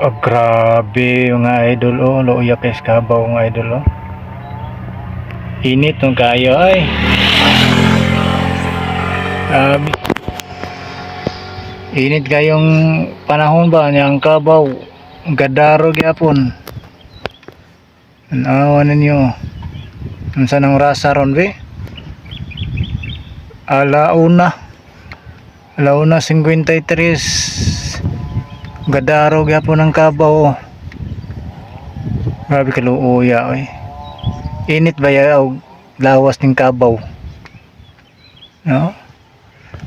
Oh, grabe mga idol oh, luya kay Skabaw mga idol oh. Init nung kayo ay. Grabe. Init kayong panahon ba niyang kabaw. Gadaro gyapon. Anawa ninyo. Unsa nang rasa ron be? Alauna. Alauna 53. Gadaro gyapon ang kabaw. Grabe kaluuya oy. Init ba ya og lawas ning kabaw? No?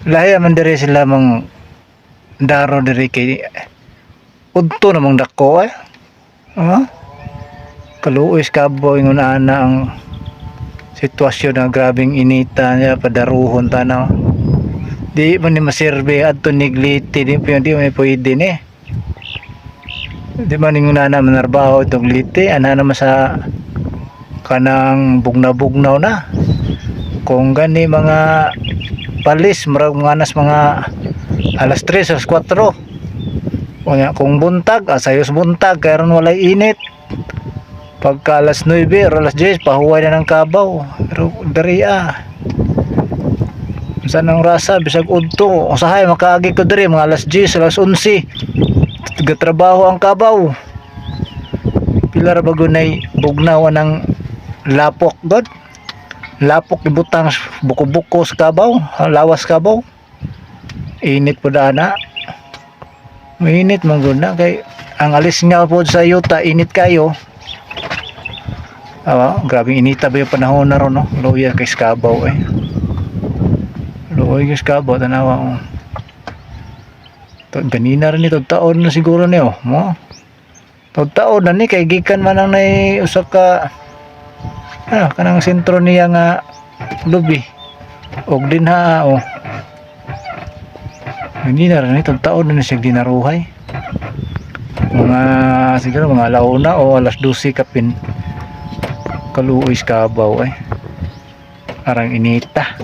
Lahi man diri sila mang daro diri kay udto namang dako eh. Ha? Kaluoy kabaw ingon ana ang sitwasyon na grabing inita niya padaruhon tanaw. Di man ni maserbe adto nigliti di pa di man pwede ni. Di man ningon ana manarbaho itong liti ana naman sa kanang bugna-bugnaw na. Kung gani mga palis marag mga anas mga alas 3 alas 4 Kunya kung buntag asayos buntag kaya ron walay init. Pagka alas 9 or alas 10 pahuway na ng kabaw. Pero dari ah. Saan ang rasa? Bisag udto. Usahay makaagi ko diri mga alas 10 alas 11 gatrabaho ang kabaw pila ra bagunay bugnaw ng lapok god lapok ibutang buko-buko sa kabaw lawas kabaw init po dana mainit man gud na kay ang alis nga po sa yuta init kayo Awa, grabe inita ba yung panahon na ron no? Luya kay Skabaw eh. Luya kay Skabaw, tanawa ko. Ganina rin ito, taon na siguro niyo, mo. To, taon na ni, kay gikan man ang nai usa ka, ano, kanang sentro niya nga, lubi. Og din ha, oh. Ganina rin ito, taon na siya dinaruhay. Mga, siguro mga alauna o alas 12 kapin kaluoy kabaw eh. Arang inita.